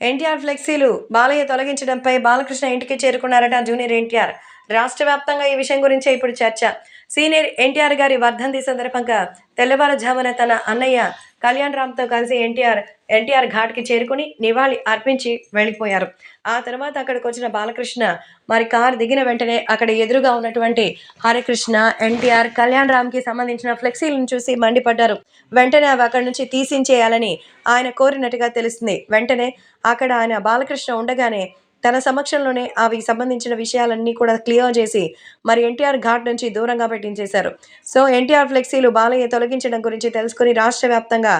ఎన్టీఆర్ ఫ్లెక్సీలు బాలయ్య తొలగించడంపై బాలకృష్ణ ఇంటికి చేరుకున్నారట జూనియర్ ఎన్టీఆర్. రాష్ట్ర వ్యాప్తంగా ఈ విషయం గురించే ఇప్పుడు చర్చ. సీనియర్ ఎన్టీఆర్ గారి వర్ధంతి సందర్భంగా తెల్లవారుజామున తన అన్నయ్య కళ్యాణ్ రామ్తో కలిసి ఎన్టీఆర్ ఎన్టీఆర్ ఘాట్కి చేరుకుని నివాళి అర్పించి వెళ్ళిపోయారు. ఆ తర్వాత అక్కడికి వచ్చిన బాలకృష్ణ మరి కారు దిగిన వెంటనే అక్కడ ఎదురుగా ఉన్నటువంటి హరికృష్ణ ఎన్టీఆర్ కళ్యాణ్ రామ్కి సంబంధించిన ఫ్లెక్సీలను చూసి మండిపడ్డారు. వెంటనే అవి అక్కడి నుంచి తీసించేయాలని ఆయన కోరినట్టుగా తెలుస్తుంది. వెంటనే అక్కడ ఆయన బాలకృష్ణ ఉండగానే తన సమక్షంలోనే అవి సంబంధించిన విషయాలన్నీ కూడా క్లియర్ చేసి మరి ఎన్టీఆర్ ఘాట్ నుంచి దూరంగా పెట్టించేశారు. సో ఎన్టీఆర్ ఫ్లెక్సీలు బాలయ్య తొలగించడం గురించి తెలుసుకుని రాష్ట్ర వ్యాప్తంగా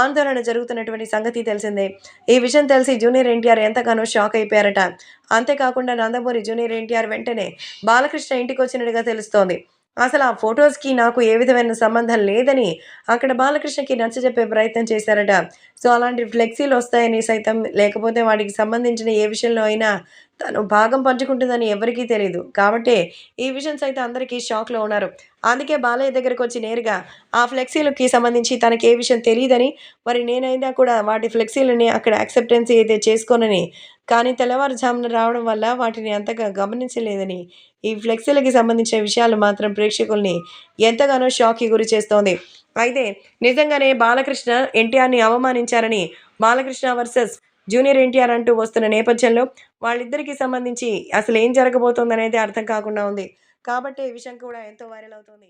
ఆందోళన జరుగుతున్నటువంటి సంగతి తెలిసిందే. ఈ విషయం తెలిసి జూనియర్ ఎన్టీఆర్ ఎంతగానో షాక్ అయిపోయారట. అంతేకాకుండా నందమూరి జూనియర్ ఎన్టీఆర్ వెంటనే బాలకృష్ణ ఇంటికి వచ్చినట్టుగా తెలుస్తోంది. అసలు ఆ ఫొటోస్కి నాకు ఏ విధమైన సంబంధం లేదని అక్కడ బాలకృష్ణకి నచ్చజెప్పే ప్రయత్నం చేశారట. సో అలాంటి ఫ్లెక్సీలు వస్తాయని సైతం లేకపోతే వాటికి సంబంధించిన ఏ విషయంలో అయినా తను భాగం పంచుకుంటుందని ఎవరికీ తెలియదు కాబట్టి ఈ విషయం సైతం అందరికీ షాక్లో ఉన్నారు. అందుకే బాలయ్య దగ్గరకు వచ్చి నేరుగా ఆ ఫ్లెక్సీలకి సంబంధించి తనకి ఏ విషయం తెలియదని మరి నేనైనా కూడా వాటి ఫ్లెక్సీలని అక్కడ యాక్సెప్టెన్సీ అయితే చేసుకోనని కానీ తెల్లవారుజామున రావడం వల్ల వాటిని అంతగా గమనించలేదని ఈ ఫ్లెక్సీలకి సంబంధించిన విషయాలు మాత్రం ప్రేక్షకుల్ని ఎంతగానో షాక్కి గురి చేస్తోంది. అయితే నిజంగానే బాలకృష్ణ ఎన్టీఆర్ని అవమానించారని బాలకృష్ణ వర్సెస్ జూనియర్ ఎన్టీఆర్ అంటూ వస్తున్న నేపథ్యంలో వాళ్ళిద్దరికీ సంబంధించి అసలు ఏం జరగబోతోందనేది అర్థం కాకుండా ఉంది. కాబట్టి ఈ విషయం కూడా ఎంతో వైరల్ అవుతోంది.